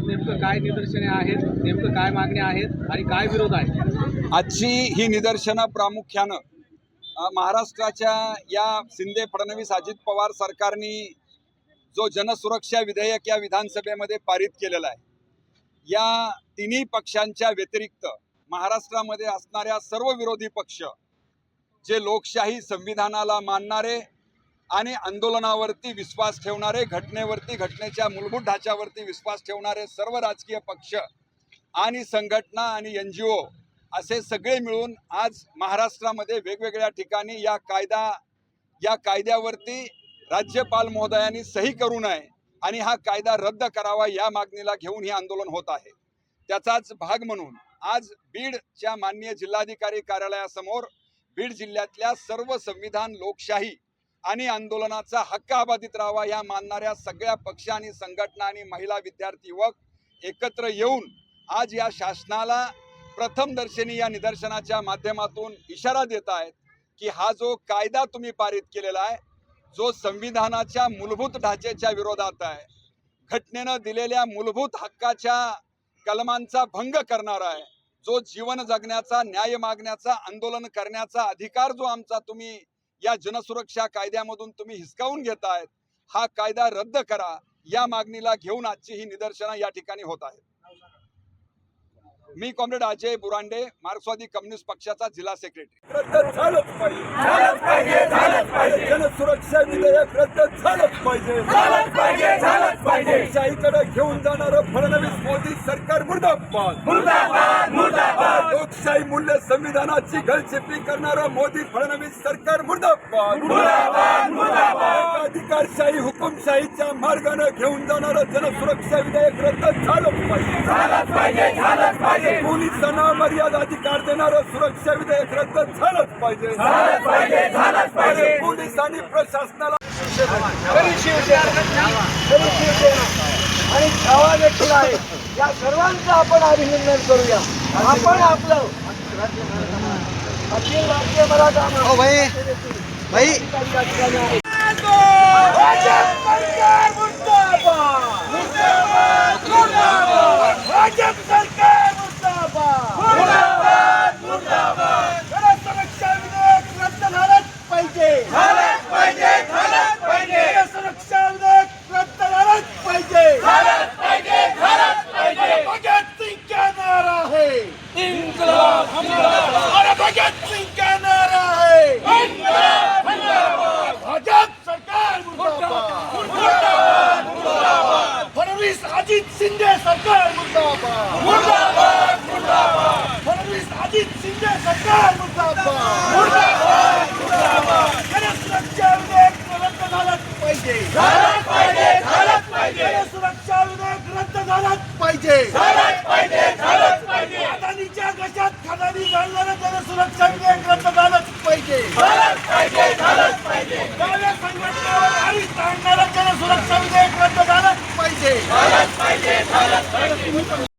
नेमकं काय निदर्शने आहेत नेमकं काय मागण्या आहेत आणि काय विरोध आहे? आजची ही निदर्शनं प्रामुख्यानं महाराष्ट्राच्या या शिंदे फडणवीस अजित पवार सरकारनी जो जनसुरक्षा विधेयक या विधानसभेमध्ये पारित केलेलं आहे. या तिन्ही पक्षांच्या व्यतिरिक्त महाराष्ट्रामध्ये असणाऱ्या सर्व विरोधी पक्ष जे लोकशाही संविधानाला मानणारे आणि आंदोलनावरती विश्वास ठेवणारे घटनेवरती घटनेच्या मूलभूत ढाच्यावरती विश्वास ठेवणारे सर्व राजकीय पक्ष आणि संघटना आणि एन जी ओ असे सगळे मिळून आज महाराष्ट्रामध्ये वेगवेगळ्या ठिकाणी या कायदा या कायद्यावरती राज्यपाल महोदयांनी सही करू नये आणि हा कायदा रद्द करावा या मागणीला घेऊन हे आंदोलन होत आहे. त्याचाच भाग म्हणून आज बीडच्या माननीय जिल्हाधिकारी कार्यालयासमोर बीड जिल्ह्यातल्या सर्व संविधान लोकशाही आणि आंदोलनाचा हक्क अबाधित राहावा या मानणाऱ्या सगळ्या पक्ष आणि संघटना आणि महिला विद्यार्थी युवक एकत्र येऊन आज या शासनाला प्रथम दर्शनी या निदर्शनाच्या माध्यमातून इशारा देत आहेत की हा जो कायदा तुम्ही पारित केलेला आहे जो संविधानाच्या मूलभूत ढाचेच्या विरोधात आहे घटनेनं दिलेल्या मूलभूत हक्काच्या कलमांचा भंग करणारा आहे जो जीवन जगण्याचा न्याय मागण्याचा आंदोलन करण्याचा अधिकार जो आमचा तुम्ही या जनसुरक्षा कायद्यामधून तुम्ही हिसकावून घेतायत हा कायदा रद्द करा या मागणीला घेऊन आजची ही निदर्शनं या ठिकाणी होत आहेत. मी कॉम्रेड अजय बुरांडे मार्क्सवादी कम्युनिस्ट पक्षाचा जिल्हा सेक्रेटरी. रद्द झालंच पाहिजे. जनसुरक्षा विधेयक रद्द झालंच पाहिजे. लोकशाहीकडे घेऊन जाणारं फडणवीस मोदी सरकार मुर्दाबाद. मुर्दाबाद मुर्दाबाद. लोकशाही मूल्य संविधानाची गळचेपी करणारं मोदी फडणवीस सरकार मुर्दाबाद. अधिकारशाही हुकुमशाहीच्या मार्गाने घेऊन जाणारं जनसुरक्षा विधेयक रद्द झालंच पाहिजे. पोलिसांना मर्यादा अधिकार देणारं सुरक्षा विधेयक रद्द झालंच पाहिजे. झालंच पाहिजे झालंच पाहिजे. पोलीस आणि प्रशासनाला आणि छावा देखील आहे. या सर्वांचं आपण अभिनंदन करूया. आपण आपलं. अखिल भारतीय मराठा ओ भाई. भाई. जनसुरक्षा विधेयक रद्द झालंच पाहिजे झालंच पाहिजे जनसुरक्षा विधेयक रद्द झालंच पाहिजे झालंच पाहिजे झालंच पाहिजे भगत सिंग क्या नारा है इन्कलाब जिंदाबाद अरे भगत सिंग क्या नारा है इन्कलाब जिंदाबाद भाजप सरकार मुर्दाबाद मुर्दाबाद मुर्दाबाद फडणवीस अजित शिंदे सरकार मुर्दाबाद. मुर्दाबाद मुर्दाबाद. फडणवीस अजित शिंदे सरकार मुर्दाबाद. मुर्दाबाद मुर्दाबाद. जनसुरक्षा विधेयक रद्द झालंच पाहिजे. झालंच पाहिजे झालंच पाहिजे. जनसुरक्षा विधेयक रद्द झालंच पाहिजे. झालंच पाहिजे झालंच पाहिजे. अदानीच्या घशात खदानी घालणारं जनसुरक्षा ताणणारं जनसुरक्षा विधेयक रद्द झालंच पाहिजे झालंच पाहिजे झालंच पाहिजे